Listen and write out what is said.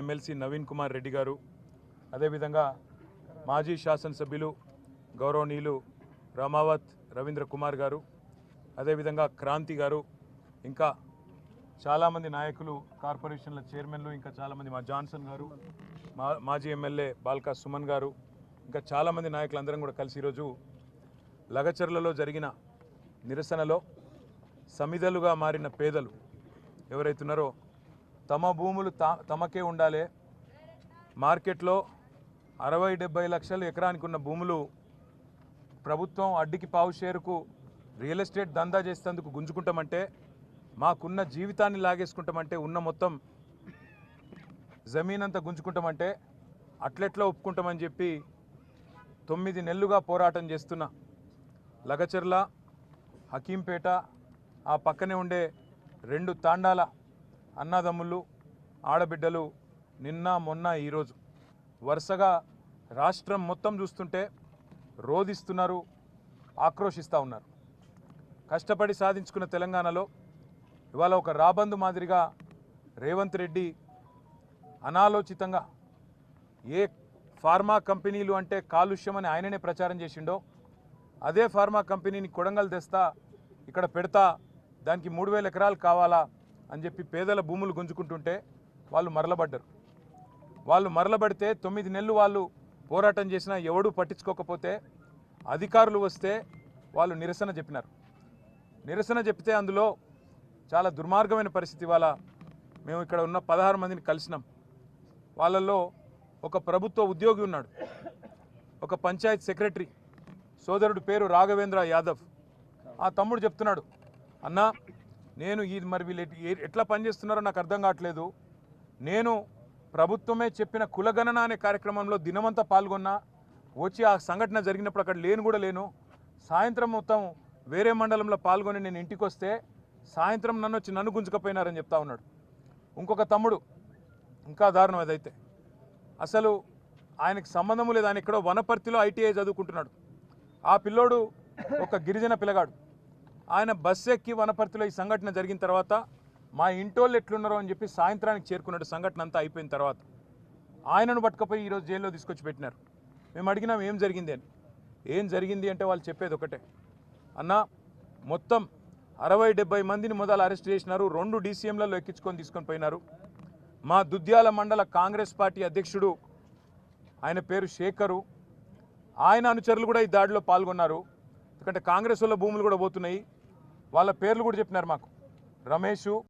MLC Naveen Kumar Reddy గారు అదేవిధంగా మాజీ శాసనసభ్యులు గౌరవనీయులు రామావత్ రవీంద్ర కుమార్ గారు అదేవిధంగా క్రాంతి గారు ఇంకా చాలామంది నాయకులు కార్పొరేషన్ల చైర్మన్లు ఇంకా చాలామంది మా జాన్సన్ గారు మా మాజీ ఎమ్మెల్యే బాల్కా సుమన్ గారు ఇంకా చాలామంది నాయకులు అందరం కూడా కలిసి ఈరోజు లగచర్లలో జరిగిన నిరసనలో సమిధలుగా మారిన పేదలు ఎవరైతున్నారో తమ భూములు తా తమకే ఉండాలి. మార్కెట్లో అరవై డెబ్బై లక్షలు ఎకరానికి ఉన్న భూములు ప్రభుత్వం అడ్డికి పావు షేరుకు రియల్ ఎస్టేట్ దందా చేసేందుకు గుంజుకుంటామంటే మాకున్న జీవితాన్ని లాగేసుకుంటామంటే ఉన్న మొత్తం జమీన్ అంతా గుంజుకుంటామంటే అట్లెట్లా ఒప్పుకుంటామని చెప్పి తొమ్మిది నెలలుగా పోరాటం చేస్తున్న లగచర్ల హకీంపేట ఆ పక్కనే ఉండే రెండు తాండాల అన్నదమ్ములు ఆడబిడ్డలు నిన్న మొన్న ఈరోజు వరుసగా రాష్ట్రం మొత్తం చూస్తుంటే రోధిస్తున్నారు ఆక్రోషిస్తూ ఉన్నారు. కష్టపడి సాధించుకున్న తెలంగాణలో ఇవాళ ఒక రాబందు మాదిరిగా రేవంత్ రెడ్డి అనాలోచితంగా ఏ ఫార్మా కంపెనీలు అంటే కాలుష్యం అని ఆయననే ప్రచారం చేసిండో అదే ఫార్మా కంపెనీని కొడంగల్ తెస్తా ఇక్కడ పెడతా దానికి మూడు వేల ఎకరాలు కావాలా అని చెప్పి పేదల భూములు గుంజుకుంటుంటే వాళ్ళు మరలబడ్డరు. వాళ్ళు మరలబడితే తొమ్మిది నెలలు వాళ్ళు పోరాటం చేసినా ఎవడూ పట్టించుకోకపోతే అధికారులు వస్తే వాళ్ళు నిరసన చెప్పినారు. నిరసన చెప్తే అందులో చాలా దుర్మార్గమైన పరిస్థితి వాళ్ళ మేము ఇక్కడ ఉన్న పదహారు మందిని కలిసినాం. వాళ్ళల్లో ఒక ప్రభుత్వ ఉద్యోగి ఉన్నాడు. ఒక పంచాయత్ సెక్రటరీ. సోదరుడు పేరు రాఘవేంద్ర యాదవ్. ఆ తమ్ముడు చెప్తున్నాడు అన్నా నేను ఇది మరి వీళ్ళు ఎట్లా పనిచేస్తున్నారో నాకు అర్థం కావట్లేదు. నేను ప్రభుత్వమే చెప్పిన కులగణన అనే కార్యక్రమంలో దినమంతా పాల్గొన్నా వచ్చి ఆ సంఘటన జరిగినప్పుడు అక్కడ లేను కూడా లేను. సాయంత్రం మొత్తం వేరే మండలంలో పాల్గొని నేను ఇంటికి వస్తే సాయంత్రం నన్ను వచ్చి నన్ను గుంజుకపోయినారని చెప్తా ఉన్నాడు. ఇంకొక తమ్ముడు ఇంకా దారుణం అదైతే. అసలు ఆయనకు సంబంధము లేదు ఆయన ఎక్కడో వనపర్తిలో ఐటీఐ చదువుకుంటున్నాడు. ఆ పిల్లోడు ఒక గిరిజన పిల్లగాడు. ఆయన బస్సు ఎక్కి వనపర్తిలో ఈ సంఘటన జరిగిన తర్వాత మా ఇంటోళ్ళు ఎట్లున్నారో అని చెప్పి సాయంత్రానికి చేరుకున్నాడు. సంఘటన అంతా అయిపోయిన తర్వాత ఆయనను పట్టుకపోయి ఈరోజు జైల్లో తీసుకొచ్చి పెట్టినారు. మేము అడిగినాం ఏం జరిగింది? అని. ఏం జరిగింది? అంటే వాళ్ళు చెప్పేది ఒకటే. అన్న మొత్తం అరవై డెబ్బై మందిని మొదలు అరెస్ట్ చేసినారు. రెండు డీసీఎంలలో ఎక్కించుకొని తీసుకొని పోయినారు. మా దుద్యాల మండల కాంగ్రెస్ పార్టీ అధ్యక్షుడు ఆయన పేరు శేఖరు. ఆయన అనుచరులు కూడా ఈ దాడిలో పాల్గొన్నారు. ఎందుకంటే కాంగ్రెస్ వాళ్ళ భూములు కూడా పోతున్నాయి. వాళ్ళ పేర్లు కూడా చెప్పినారు మాకు. రమేషు